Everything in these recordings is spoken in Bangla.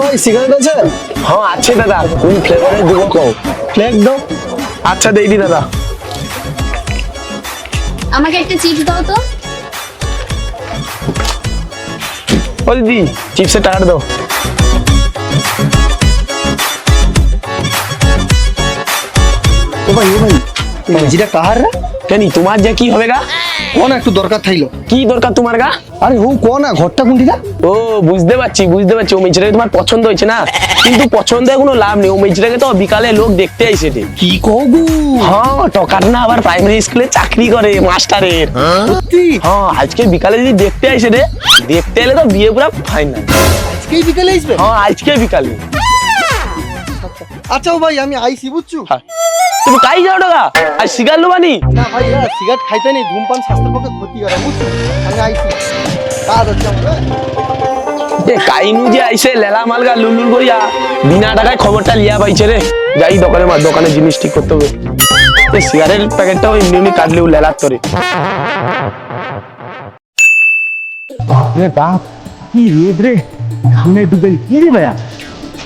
ভাই সিগারেট আছে? হ্যাঁ আছে দাদা। কোন ফ্লেভারের দিব কও? ফ্ল্যাগ দাও। আচ্ছা দেইনি দাদা। আমাকে একটা চিপস দাও তো। ও দিদি চিপসের টাকাটা দাও। ও ভাই ও ভাই যেটা কাহার রে? কেনি তোমার যে কি হবে গা? কোন একটু দরকার থাইলো? কি দরকার তোমার গা? আরে হু কোন না ঘরটা কোনটিটা ও বুঝতে পারছি বুঝতে পারছি। ও মেয়েটাকে তোমার পছন্দ হয়েছে না? কিন্তু পছন্দের কোনো লাভ নেই। ও মেয়েটাকে তো বিকালে লোক দেখতে আইসে রে। কি কহবু হ্যাঁ টকার না আবার প্রাইমারি স্কুলে চাকরি করে মাস্টারের। সত্যি? হ্যাঁ আজকে বিকালে যদি দেখতে আইসে রে দেখতে এলে তো বিয়ে পুরো ফাইনাল আজকেই বিকেলে আসবে? হ্যাঁ আজকে বিকালে। আচ্ছা ও ভাই আমি আইসি বুঝছু? হ্যাঁ। তুমি কাই যাও টাকা? আর শিকার লোবানি না? ভাই না সিগারেট খাইতে নেই ধূমপান স্বাস্থ্যের পক্ষে ক্ষতি করে বুঝছ। আমি আইসি কাজ হচ্ছে আমার হ্যাঁ? এ কাইনু যে আইসে লেলা মালগা লুলুল করিয়া বিনা টাকায় খবরটা লিয়া পাইছে রে। যাই দোকানে মা দোকানে জিনিস ঠিক করতে হবে। এই সিগারেট প্যাকেটটাও এমনি এমনি কাটলেও লেলার তরে। রে বাপ কি রেদ রে। সামনে ডুবে কি রে ভাইয়া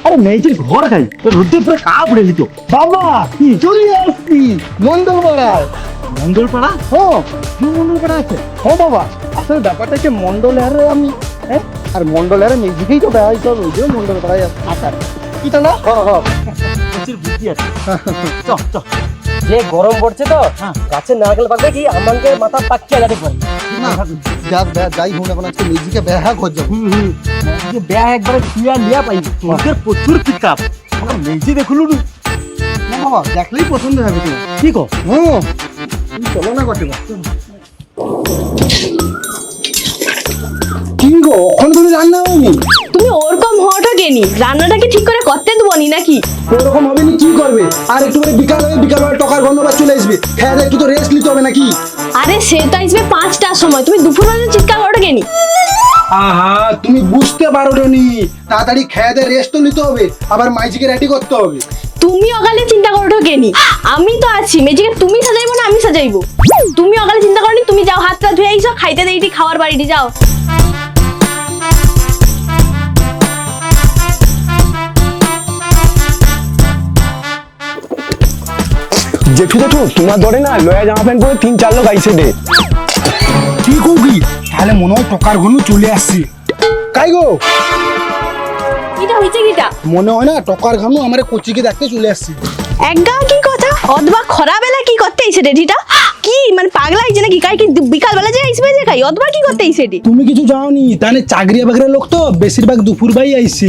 আরে মেয়েটির ঘর খাই রোদ্দুর পুরো কা উড়ে দিত। বাবা কি চলে আসছি মন্ডলপাড়ায় মন্ডলপাড়া? ও কি মন্ডলপাড়া আছে? ও বাবা আসলে ব্যাপারটা হচ্ছে মন্ডল আর আমি হ্যাঁ? আর মন্ডল আর মিউজিকেই তো বেড়াই সব ওই যে মন্ডলপাড়ায় আসার কি তা না? হ্যাঁ হ্যাঁ বুদ্ধি আছে। চ চ যে গরম পড়ছে তো গাছে নারকেল পাকবে কি? আমাকে মাথা পাকিয়ে যাতে পরে। যা যাই হোক এখন আজকে হুম ব্যাগ একবারে শুয়া লিয়া তোদের প্রচুর পিক আপ আমার মেজি দেখলু না বাবা দেখলেই পছন্দ হবে তোমার কি হুম। চলো না কটে গো ওখানে তুমি রান্না হয়নি তুমি ওরকম হওয়াটা কেনি? রান্নাটাকে ঠিক করে করতে দেবো নি নাকি? ওরকম হবে না কি করবে? আর একটু করে বিকাল হবে বিকাল হবে টকার গন্ধবার চলে আসবে। খেয়ে একটু তো রেস্ট নিতে হবে নাকি? আরে সেটা আসবে পাঁচটার সময়। তুমি দুপুর বেলা চিৎকার করো কেনি? আহা তুমি বুঝতে পারো নি তাড়াতাড়ি খেয়ে দিয়ে রেস্ট তো নিতে হবে আবার মাইজিকে রেডি করতে হবে। তুমি অকালে চিন্তা করো কেনি? আমি তো আছি মেজিকে তুমি সাজাইবো না আমি সাজাইবো? তুমি অকালে চিন্তা করনি? তুমি যাও হাতটা ধুয়ে আইসো খাইতে দেইটি খাওয়ার বাড়িটি যাও। জেঠু জেঠু তোমার ধরে না লয়া জামা প্যান্ট পরে তিন চার লোক আইসে দে কি কবি তাহলে মনে হয় টকার ঘনু চলে আসছে। কাই গো? কিটা হইছে কিটা? মনে হয় না টকার ঘনু আমার কোচিকে দেখতে চলে আসছে। একগা কি কথা? অথবা খরা বেলা কি করতে আইছে রেডিটা কি? মানে পাগলা হয়েছে নাকি? কাই কি বিকাল বেলা যে আইসবে যে কাই? অতবার কি করতে আইছে এটি? তুমি কিছু যাওনি? তাহলে চাকরি বাকরির লোক তো বেশিরভাগ দুপুর বাই আইছে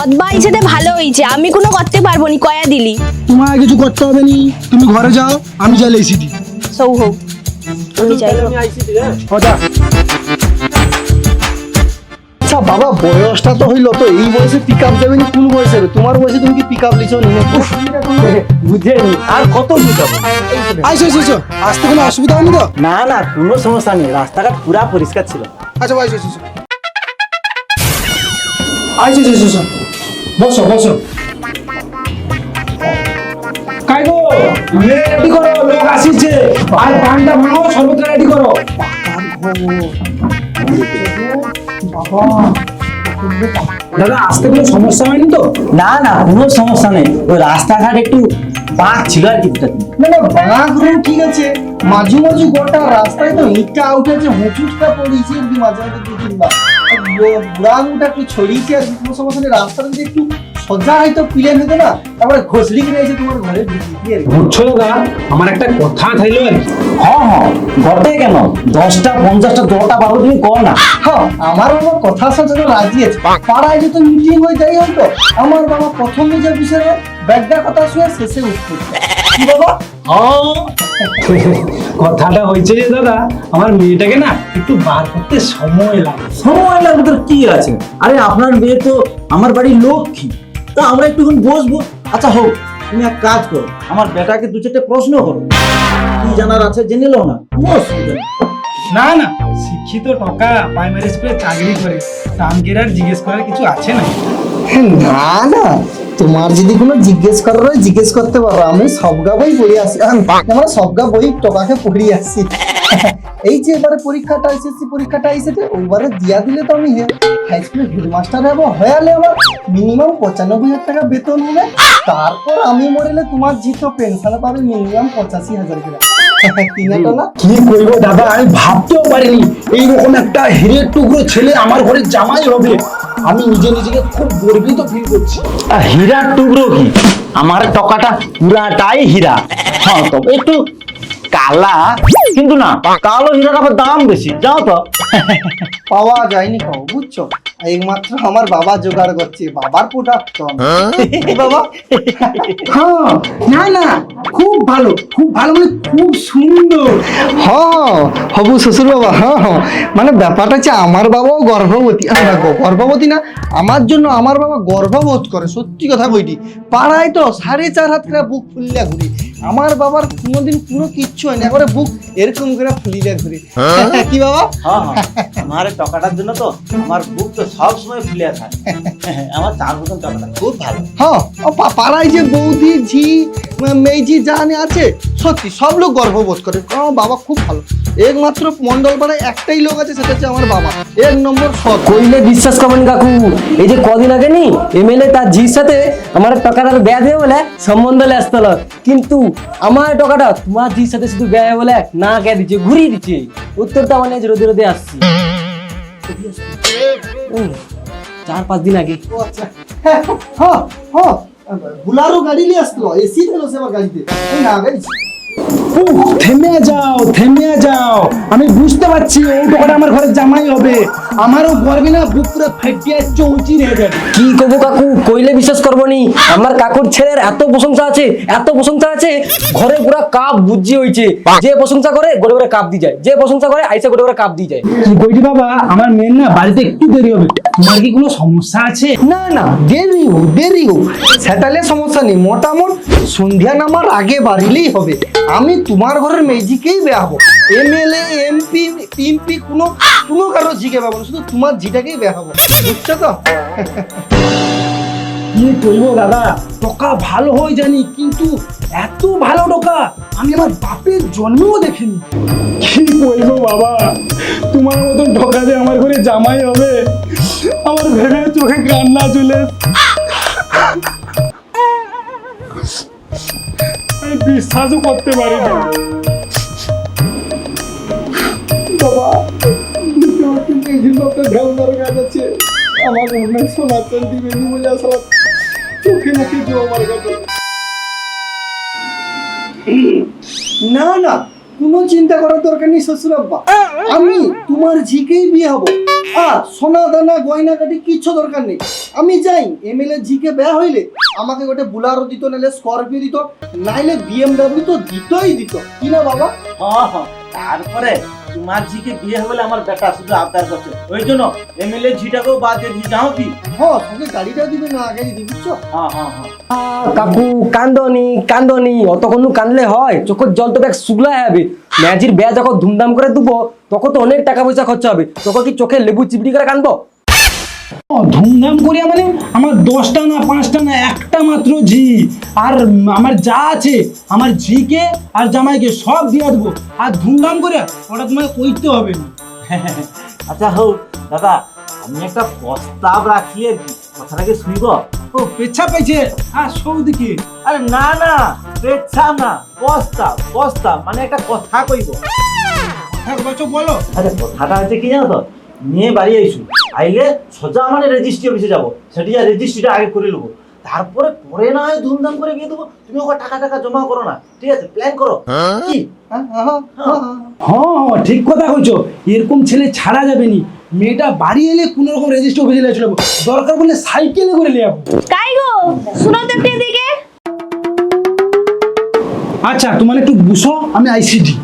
অতবা আইছে তে ভালো হইছে। আমি কোনো করতে পারব নি কয়া দিলি। তোমার কিছু করতে হবে নি। তুমি ঘরে যাও আমি যাই এসি দি সৌ হোক। আমি যাইবো আচ্ছা বাবা বয়সটা তো হইল তো এই বয়সে পিক আপ যাবে না কোন বয়সে হবে? তোমার বয়সে তুমি কি পিক আপ লিছো নি? বুঝেনি আর কত বুঝাবো আইসো আইসো আসতে কোনো অসুবিধা হয়নি তো? না না কোনো সমস্যা নেই। রাস্তাঘাট পুরা পরিষ্কার ছিল। আচ্ছা আইসো আইসো আইসো। আইসো আইসো বসো বসো। কাই গো রেডি করো লোক আসিছে। আর পানটা ভাঙো সর্বত্র রেডি করো। দাদা আসতে কোনো সমস্যা হয়নি তো? না না কোনো সমস্যা নেই। ওই রাস্তাঘাট একটু বাঁক ছিল আর কি না না রোড ঠিক আছে। মাঝু মাঝু গোটা রাস্তায় তো ইটটা উঠেছে হুঁচুটটা পড়েছে একটু মাঝে মাঝে দু তিনবার। বুড়াগুটা একটু ছড়িয়েছে আর কোনো সমস্যা নেই। রাস্তাটা যদি একটু সজ্জা হয়তো প্লেন হতো না তারপরে ঘষলি কিনে এসে তোমার ঘরে বুঝছ দাদা আমার একটা কথা থাইলো হ্যাঁ হ্যাঁ ঘটে কেন? দশটা পঞ্চাশটা দশটা বারো তুমি কর না। হ্যাঁ আমার বাবা কথার সাথে তো রাজি আছে। পাড়ায় যত মিটিং হয়ে যাই হয়তো। আমার বাবা প্রথম নিজের বিষয়ে ব্যাগটা কথা শুয়ে শেষে উঠতে। কি বাবা? কথাটা হয়েছে যে দাদা আমার মেয়েটাকে না একটু বার করতে সময় লাগে। সময় লাগবে তোর কি আছে? আরে আপনার মেয়ে তো আমার বাড়ির লক্ষ্মী। তা আমরা একটুক্ষণ বসবো। আচ্ছা হোক তুমি এক কাজ করো। আমার বেটাকে দু চারটে প্রশ্ন করো। কি জানার আছে জেনে লো না। কোনো অসুবিধা। না না শিক্ষিত টাকা প্রাইমারি স্কুলে চাকরি করে। টাঙ্গেরার আর জিজ্ঞেস করার কিছু আছে না না না। তোমার যদি কোনো জিজ্ঞেস করার হয়, জিজ্ঞেস করতে পারো। আমি সবগা বই পড়ে আসি আমরা সবগা বই টকাকে পড়িয়ে আসছি এই যে এবারে পরীক্ষাটা এসএসসি পরীক্ষাটা এসেছে, ওইবারে দিয়া দিলে তো আমি হাই স্কুলের হেডমাস্টার হব। হয়ালে আমার মিনিমাম পঁচানব্বই হাজার টাকা বেতন হবে। তারপর আমি মরেলে তোমার জিতো পেনশন পাবে মিনিমাম পঁচাশি হাজার না কি করব দাদা আমি ভাবতেও পারিনি। এইরকম একটা হিরের টুকরো ছেলে আমার ঘরে জামাই হবে। আমি নিজে নিজেকে খুব গর্বিত ফিল করছি। আর হীরার টুকরো কি? আমার টকাটা পুরাটাই হীরা। হ্যাঁ তবে একটু কালা। কিন্তু না কালো হীরার আবার দাম বেশি যাও তো। পাওয়া যায়নি পাবো বুঝছ? একমাত্র আমার বাবা জোগাড় করছে বাবার প্রোডাক্ট বাবা। হ্যাঁ না না খুব ভালো খুব ভালো মানে খুব সুন্দর। হ্যাঁ হবু শ্বশুর বাবা হ্যাঁ হ্যাঁ। মানে ব্যাপারটা হচ্ছে আমার বাবাও গর্ভবতী গ- গর্ভবতী না আমার জন্য আমার বাবা গর্ভবোধ করে সত্যি কথা কইটি। পাড়ায় তো সাড়ে চার হাত করে বুক ফুললে ঘুরি। আমার বাবার কোনোদিন কোনো কিচ্ছু হয় না একবারে বুক এরকম করে ফুলিয়া ঘুরি কি বাবা? হ্যাঁ হ্যাঁ। আমার টকাটার জন্য তো আমার বুক তো সব সময় ফুলে থাকে আমার চার মতন টকাটা খুব ভালো। হ্যাঁ পাড়ায় যে বৌদি ঝি ম- মেয়েঝি জানে আছে সত্যি সব লোক গর্ববোধ করে। কারণ বাবা খুব ভালো। একমাত্র মন্ডল পাড়ায় একটাই লোক আছে সেটা হচ্ছে আমার বাবা। এক নম্বর সৎ। কইলে বিশ্বাস করবেন কাকু এই যে কদিন আগে নি এমএলএ তার জির সাথে আমার টাকাটার দিয়ে বলে সম্বন্ধ আসছিল কিন্তু আমার টাকাটা তোমার জির সাথে শুধু ব্যয় বলে না কে দিচ্ছে, ঘুরিয়ে দিচ্ছে। উত্তরটা মানে আজ রোদে রোদে আসছি। চার, পাঁচ দিন আগে। আচ্ছা। হ্যাঁ হ্যাঁ হ্যাঁ। গাড়ি নিয়ে আসলো এসি ছিল সে আমার গাড়িতে। না থেমে যাও থেমে যাও। আমি বুঝতে পারছি টাকাটা আমার ঘরে জামাই হবে। আমারও গর্বে না বুক পুরো ফেটিয়ে চৌচি হয়ে যাবে। কি কাকু কইলে বিশ্বাস করব নি? আমার কাকুর ছেলের এত প্রশংসা আছে এত প্রশংসা আছে ঘরে পুরা কাপ বুঝি যে প্রশংসা করে গোটে করে কাপ দিয়ে যায়। যে প্রশংসা করে আইসা গোটে করে কাপ দিয়ে যায়। কি কইটি বাবা আমার মেয়ের না বাড়িতে একটু দেরি হবে। তোমার কি কোনো সমস্যা আছে? না না দেরি হোক দেরি হোক সেটালে সমস্যা নেই। মোটামুট সন্ধ্যা নামার আগে বাড়িলেই হবে। আমি তোমার ঘরের মেজিকেই বেয়াবো এমএলএ এমপি পিএমপি কোনো কোনো কারও জিকে পাবো না শুধু তোমার জিটাকেই বেয়াবো বুঝছ তো? কি করব দাদা টাকা ভালো হয় জানি কিন্তু এত ভালো টাকা আমি আমার বাপের জন্মেও দেখিনি। কি করব বাবা তোমার মতন ঠকা যে আমার ঘরে জামাই হবে আমার ভেবে চোখে কান্না চলে বিশ্বাসও করতে পারি না। বাবা এই লোকটা ঢেউনার গাছ আমার মনে সোনা চান্দি বেনি বলে আসলে চোখে নাকি জো আমার কাছে না না কোনো চিন্তা করার দরকার নেই, শ্বশুর আমি তোমার ঝিকেই বিয়ে হব। আর সোনা দানা, গয়না কাটি কিচ্ছু দরকার নেই। আমি যাই এমএলএ জিকে বিয়া হইলে আমাকে গোটে বুলারো দিত, নাইলে স্করপিও দিত, নাইলে বিএমডব্লিউ তো দিতই দিত। কি না বাবা? হ্যাঁ হ্যাঁ। তারপরে তোমার ঝিকে বিয়ে হলে আমার বেটা শুধু আবদার করছে। ওই জন্য এমএলএ ঝিটাকেও বাদ দিয়ে দিয়ে যাও কি? হ্যাঁ সঙ্গে গাড়িটাও দিবে না আগে দিবি বুঝছ? হ্যাঁ হ্যাঁ হ্যাঁ। কাকু কান্দনি কান্দনি অতক্ষণ কানলে হয়? চোখের জল তো দেখ শুকলা হবে। ম্যাজির ব্যয় যখন ধুমধাম করে দেবো তখন তো অনেক টাকা পয়সা খরচা হবে। তখন কি চোখে লেবু চিপড়ি করে কানবো? ধুমধাম করিয়া মানে আমার দশটা না পাঁচটা না একটা মাত্র ঝি। আর আমার যা আছে আমার ঝিকে আর জামাইকে সব দিয়ে দেবো। আর ধুমধাম করে ওটা তোমাকে কইতে হবে না। আচ্ছা হোক দাদা আমি একটা প্রস্তাব রাখি আর কি। কথাটাকে শুনব? ও পেছা পাইছে আর সৌদিকে আরে না না পেচ্ছাম না প্রস্তাব প্রস্তাব মানে একটা কথা কইব। হ্যাঁ বলছো বলো। আচ্ছা কথাটা হচ্ছে কি জানো তো? মেয়ে বাড়ি আইসু। আইলে সোজা মানে রেজিস্ট্রি অফিসে যাব। সেটি যা রেজিস্ট্রিটা আগে করে নেব তারপরে পরে না হয় ধুমধাম করে বিয়ে দেবো। তুমি ওকে টাকা টাকা জমা করো না। ঠিক আছে প্ল্যান করো। কি? হ্যাঁ হ্যাঁ হ্যাঁ হ্যাঁ। হ্যাঁ ঠিক কথা কইছো। এরকম ছেলে ছাড়া যাবে নি। মেয়েটা বাড়ি এলে কোনো রকম রেজিস্ট্রি অফিসে নিয়ে চলে যাব। দরকার বললে সাইকেলে করে নিয়ে যাব। কাই গো? শুনো তো একটু এদিকে। আচ্ছা তোমার একটু বুঝো আমি আইসিডি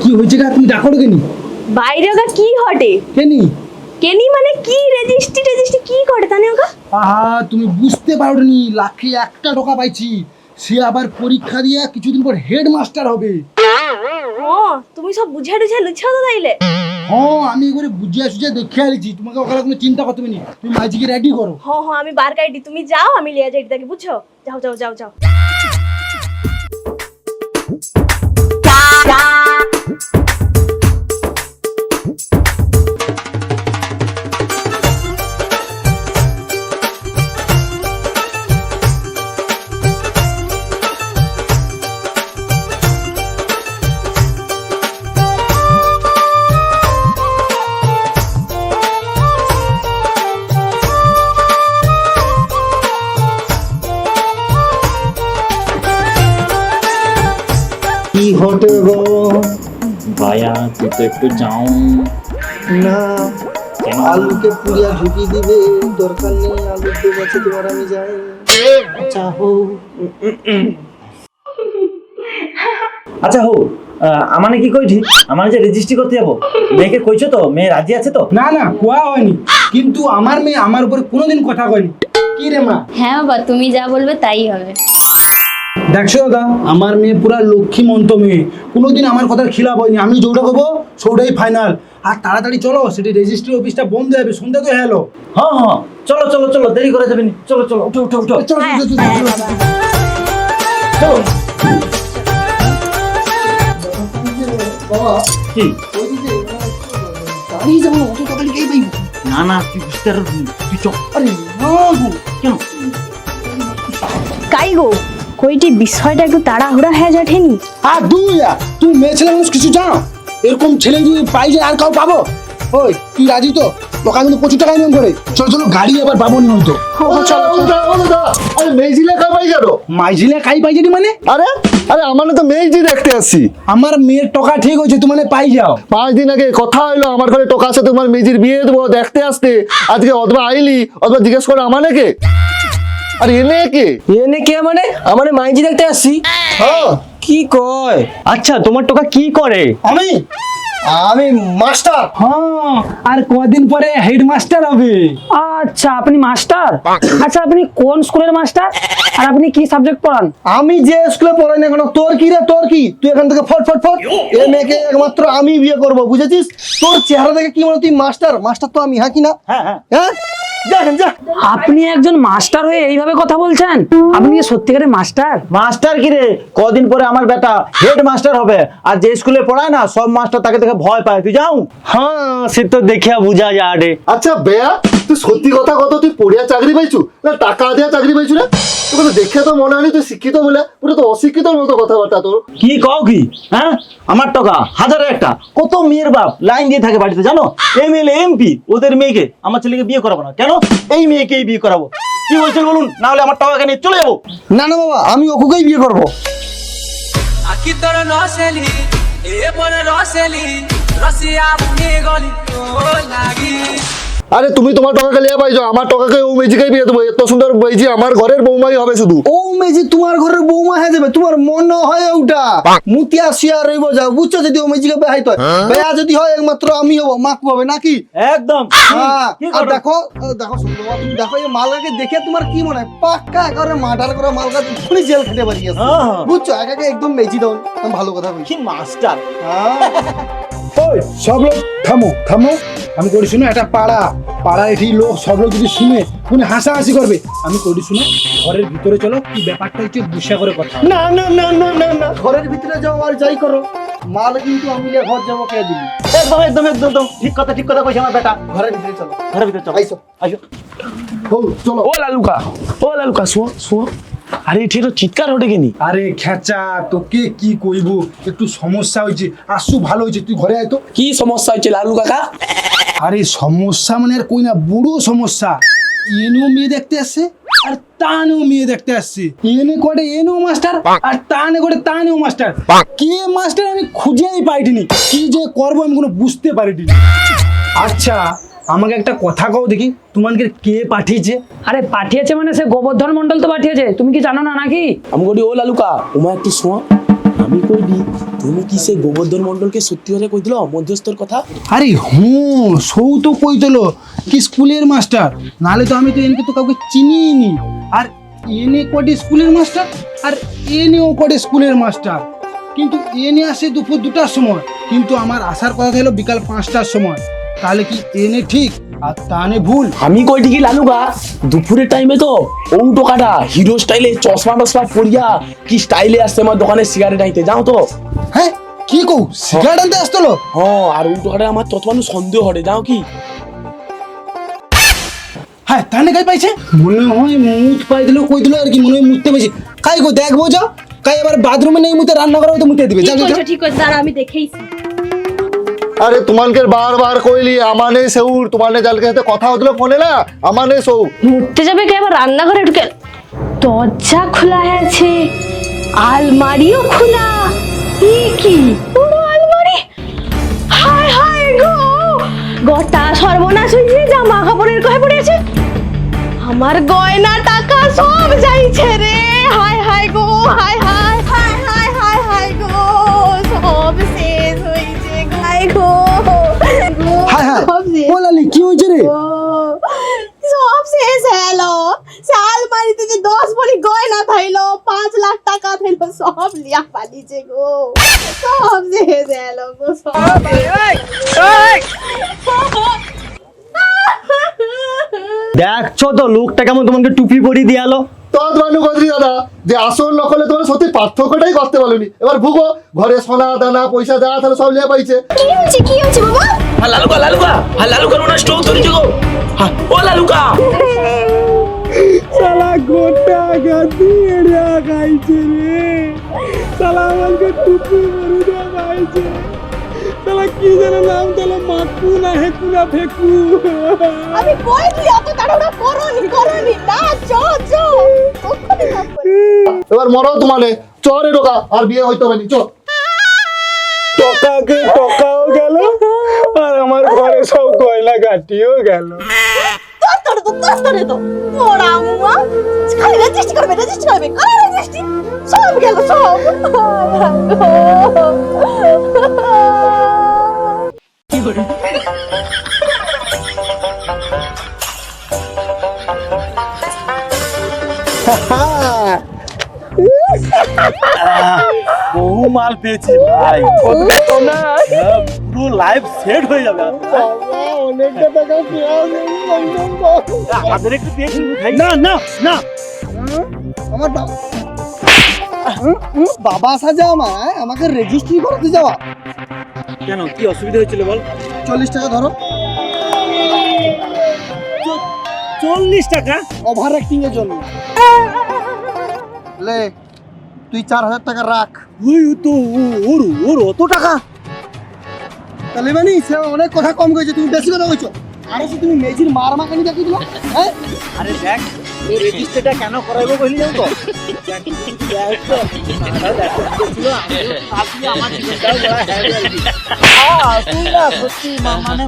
কি হয়েছে গা? তুমি ডাকো কেনি? বাইরে ওগা কি ঘটে? কেনি। কেনি মানে কি রেজিস্ট্রি রেজিস্ট্রি কি করে তানে ওগা? আহা তুমি বুঝতে পারোনি লাখে একটা টাকা পাইছি। সে আবার পরীক্ষা দিয়ে কিছুদিন পর হেডমাস্টার হবে। ও তুমি সব বুঝা টুঝা লুছাও তো তাইলে? হ্যাঁ আমি করে বুঝিয়ে সুঝিয়ে দেখে আলিছি তোমাকে ওখানে কোনো চিন্তা করতে হবে না। তুমি মাঝিকে রেডি করো। হ হ আমি বার গাইডি তুমি যাও আমি লিয়া যাই তাকে বুঝছ? যাও যাও যাও যাও। তো একটু যাও। না আলুকে পুড়িয়া ঢুকি দিবে দরকার নেই আলুর দো আছে তোমার আমি যাই। আচ্ছা হো। আচ্ছা হো আমানে কি কইছি আমার যে রেজিস্ট্রি করতে যাব। মেয়েকে কইছো তো? মেয়ে রাজি আছে তো? না না কোয়া হয়নি। কিন্তু আমার মেয়ে আমার উপরে কোনোদিন কথা কয়নি। কি রে মা? হ্যাঁ বাবা তুমি যা বলবে তাই হবে। দেখছ দাদা? আমার মেয়ে পুরা লক্ষ্মী মন্ত মেয়ে। কোনোদিন আমার কথার খিলাপ হয়নি। আমি যেটা করব সেটাই ফাইনাল আর তাড়াতাড়ি চলো সেটি রেজিস্ট্রি অফিসটা বন্ধ হবে সন্ধ্যা তো হলো হ্যাঁ হ্যাঁ। চলো চলো চলো দেরি করে যাবেনি চলো চলো উঠো উঠো উঠো। চলো চলো, না না তুই বুঝতে পারবি তুই চল আরে না গো। কেন? কাই গো? কইটি বিষয়টা একটু তাড়াহুড়া হয়ে যাঠেনি? আর দুই তুমি মেয়ে ছেলে মানুষ কিছু জানো? এরকম ছেলে যদি পাই যায় আর কাউ পাবো? ওই তুই রাজি তো? দোকান কিন্তু প্রচুর টাকা ইনকাম করে। চলো চলো গাড়ি আবার পাবো নি হয়তো আরে মেজিলে কাই পাই গেল মাইঝিলে কাই পাই যানি মানে? আরে আরে আমার তো মেজি দেখতে আসছি আমার মেয়ের টাকা ঠিক হয়েছে তুমি মানে পাই যাও। পাঁচ দিন আগে কথা হইল আমার ঘরে টোকা আছে তোমার মেজির বিয়ে দেবো দেখতে আসতে। আজকে অথবা আইলি অথবা জিজ্ঞেস করো আমানে কে আরে এনে কে? এনে কে মানে আমার মাইজি দেখতে আসছি। হ্যাঁ। কি কয়? আচ্ছা তোমার টোকা কি করে? আমি? আমি মাস্টার। হ্যাঁ আর কদিন পরে হেডমাস্টার হবে। আচ্ছা আপনি মাস্টার? আচ্ছা আপনি কোন স্কুলের মাস্টার? আর আপনি কি সাবজেক্ট পড়ান? আমি যে স্কুলে পড়াই না কেন তোর কি রে তোর কি? তুই এখান থেকে ফট ফট ফট। এ মেয়েকে একমাত্র আমি বিয়ে করব বুঝেছিস? তোর চেহারা দেখে কি মনে তুই মাস্টার? মাস্টার তো আমি হ্যাঁ কি না? হ্যাঁ হ্যাঁ। হ্যাঁ? আপনি একজন মাস্টার হয়ে এইভাবে কথা বলছেন? আপনি কি সত্যিকারের মাস্টার? মাস্টার কি রে? কদিন পরে আমার বেটা হেড মাস্টার হবে। আর যে স্কুলে পড়ায় না সব মাস্টার তাকে দেখে ভয় পায়। তুই যাও। হ্যাঁ সে তো দেখিয়া বুঝা যায় রে। আচ্ছা বেয়া? তুই সত্যি কথা কত? তুই পড়িয়া চাকরি পাইছু? না টাকা দেওয়া চাকরি পাইছু না তোকে তো দেখে তো মনে হয়নি তুই শিক্ষিত বলে। পুরো তো অশিক্ষিতর মতো কথাবার্তা তোর। কি কও কি? হ্যাঁ? আমার টাকা হাজারে একটা। কত মেয়ের বাপ? লাইন দিয়ে থাকে বাড়িতে জানো? এমএলএ এমপি ওদের মেয়েকে আমার ছেলেকে বিয়ে করাবো না। কেন? এই মেয়েকেই বিয়ে করাবো? কি বলছেন বলুন? না হলে আমার টাকা নিয়ে চলে যাব। না না বাবা আমি ওকুকেই বিয়ে করব। রসিয়া গলি লাগি। আরে তুমি তোমার টাকাকে লিয়ে পাইছো আমার টাকাকে ও মেজিকেই বিয়ে দেবো। এত সুন্দর মেজি আমার ঘরের বৌমাই হবে শুধু। ও মেজি তোমার ঘরের বৌমা হয়ে যাবে তোমার মন হয় ওটা। মুতিয়া শিয়া রইব যাও বুঝছ যদি ও মেজিকে বেহাই তো বেয়া যদি হয় একমাত্র আমি হব মাক পাবে নাকি? একদম। হ্যাঁ আর দেখো দেখো সুন্দর তুমি দেখো এই মালগাকে দেখে তোমার কি মনে হয়? পাক্কা একেবারে মার্ডার করা মালগা তুমি জেল খেতে পারি গেছে। হ্যাঁ, হ্যাঁ। বুঝছ? একাকে একদম মেজি দাও ভালো কথা বলছি। কি মাস্টার। হ্যাঁ। ওই সব লোক থামো থামো। আমি করি শুনো এটা পাড়া পাড়া এটি লোক সব লোক যদি শুনে শুনে হাসাহাসি করবে। আমি করি শুনো ঘরের ভিতরে চলো কি ব্যাপারটা হচ্ছে গুসা করে কথা না না না না না না। ঘরের ভিতরে যাও আর যাই করো। মাল কিন্তু আমি নিয়ে ঘর যাব কে দিবি? একদম একদম একদম একদম। ঠিক কথা ঠিক কথা কইছে আমার বেটা। ঘরের ভিতরে চলো। ঘরের ভিতরে চলো। আইসো। আইসো। হৌ চলো। ও লালুকা ও লালুকা শোয়া শোয়া। আরে চিৎকার কেনি? আরে খেচা তোকে কি কইব? একটু সমস্যা হয়েছে। আসু ভালো হয়েছে তুই ঘরে আয় তো। কি সমস্যা লালু কাকা? আরে সমস্যা মানে আর কই না বুড়ো সমস্যা। এনও মেয়ে দেখতে আসছে আর তানেও মেয়ে দেখতে আসছে। এনে করে এনও মাস্টার আর তানে করে তানেও মাস্টার। কে মাস্টার আমি খুঁজেই পাইনি কি যে করব আমি কোনো বুঝতে পারিনি আচ্ছা আমাকে একটা কথা কও দেখি তোমাকে কে পাঠিয়েছে? আরে পাঠিয়েছে মানে সে গোবর্ধন মন্ডল তো পাঠিয়েছে তুমি কি জানো না নাকি? আমি কই ও লালুকা ওমা একটু শোয়া আমি কইলি তুমি কি সেই গোবর্ধন মন্ডলকে সত্যি করে কই দিল মধ্যস্থর কথা? আরে হুঁ সৌ তো কইতল কি স্কুলের মাস্টার? নালে তো আমি তো এনকে তো কাউকে চিনিই নি আর এনে কটে স্কুলের মাস্টার? আর এনেও কটে স্কুলের মাস্টার? কিন্তু এনে আসে দুপুর দুটার সময় কিন্তু আমার আসার কথা ছিল বিকাল পাঁচটার সময়। তাহলে কি এনে ঠিক আর তানে ভুল? আমি কই ঠিকই লালুগা দুপুরের টাইমে তো ও টোকাটা হিরো স্টাইলে চশমা টশমা পরিয়া কি স্টাইলে আসছে আমার দোকানে সিগারেট আইতে যাও তো? হ্যাঁ কি কৌ সিগারেট আনতে আসতো হ্যাঁ আর ও টোকাটা আমার তৎমানু সন্দেহ হটে যাও কি? হ্যাঁ তাহলে কাই পাইছে? মনে হয় মুখ পাই দিলো কই দিলো আর কি মনে হয় মুততে পাইছে। কাই গো দেখব যাও কাই আবার বাথরুমে নেই মুতে রান্না করা তো মুতে দিবে যাও ঠিক আছে ঠিক আছে দাঁড়া আমি দেখেইছি। আরে তোমাকে বারবার কইলি আমানে সেউর তোমার জালকে সাথে কথা হতো ফোনে না? আমানে সৌ ঘুরতে যাবে কে আবার? রান্নাঘরে ঢুকে দরজা খোলা আছে, আলমারিও খোলা। এ কি? পুরো আলমারি? হায় হায় গো! গোটা সর্বনাশ হয়েছে জামা কাপড়ের কয়ে পড়েছে আমার গয়না টাকা সব যাইছে রে। হায় হায় গো, হায় হায়। পালিছে গো। সব শেষ হলো গো সব দেখছ তো লোকটা কেমন তোমাকে টুপি পরিয়ে দিয়ে আলো তদ মানু গদরি দাদা যে আসল নকলে তোমার সত্যি পার্থক্যটাই করতে পারোনি। এবার ভুগো ঘরে সোনা দানা পয়সা যা তাহলে সব লিয়ে পাইছে। কি হচ্ছে কি হচ্ছে বাবা? আর লালুকা লালুকা আর লালুকার ওনা স্টোভ ধরেছে গো। হ্যাঁ, ও লালুকা। শালা গোটা গাদি এড়িয়া খাইছে শালা আমাকে টুপি মরে দেওয়া খাইছে শালা কি যেন নাম দিল? মাকু না হেকু না ফেকু আমি কই তুই অত তাড়াহুড়া করনি করনি। না চ চ। এবার মরো তোমানে চরে ঢোকা আর বিয়ে হইতে হবে নি। চ। টকাকে টকাও গেল আর আমার ঘরে সব গয়না গাটিও গেল। তোর তোর তো তোর তোরে তো মোড়া মুয়া খালি রেজিস্ট্রি করবে রেজিস্ট্রি করবে। করে রেজিস্ট্রি সব গেল সব। বহু মাল পেয়েছি ভাই। হ্যাঁ, পুরো লাইফ সেট হয়ে যাবে। অনেকটা টাকা পেয়ে আমাদের একটু দেখি না না না। আমার বাবা বাবা সাজা হ্যাঁ? আমাকে রেজিস্ট্রি করাতে যাওয়া। কেন কি অসুবিধা হয়েছিল বল? চল্লিশ টাকা ধরো। চল্লিশ টাকা? ওভার অ্যাক্টিং এর জন্য। লে তুই চার হাজার টাকা রাখ। ওই তো ও- ওর ওর অত টাকা? তাহলে মানে সে অনেক কথা কম করেছে তুমি বেশি কথা কইছো। আরে সে তুমি মেজির মার মাখানি দেখি দিলা হ্যাঁ আরে দেখ এই রেজিস্ট্রিটা কেন করাইবো বলি যাও তো মানে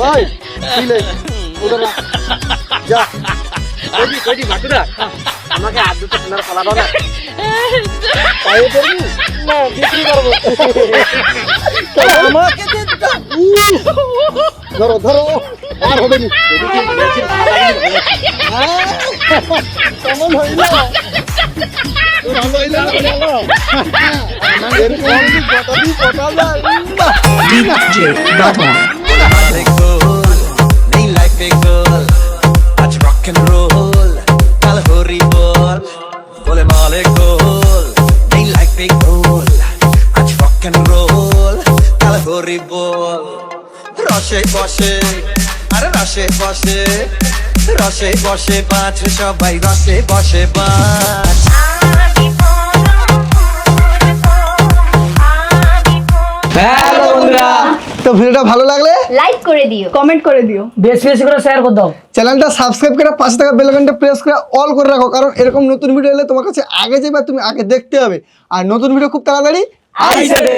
ভাই আমাকে না। আমাকে ধরো ধরো আর হবে নি হ্যাঁ, কেমন হইল ভালো হইল না ভালো? এরকম যদি কটা দিন কটা যায় গরিব রসে বসে আর রসে বসে রসে বসে পাঁচ সবাই রসে বসে পাঁচ তো ভিডিওটা ভালো লাগলে? লাইক করে দিও। কমেন্ট করে দিও। বেশি বেশি করে শেয়ার করে দাও। চ্যানেলটা সাবস্ক্রাইব করে পাশে থাকা বেল আইকনটা প্রেস করে অল করে রাখো কারণ এরকম নতুন ভিডিও এলে তোমার কাছে আগে যাবে তুমি আগে দেখতে হবে। আর নতুন ভিডিও খুব তাড়াতাড়ি আসবে।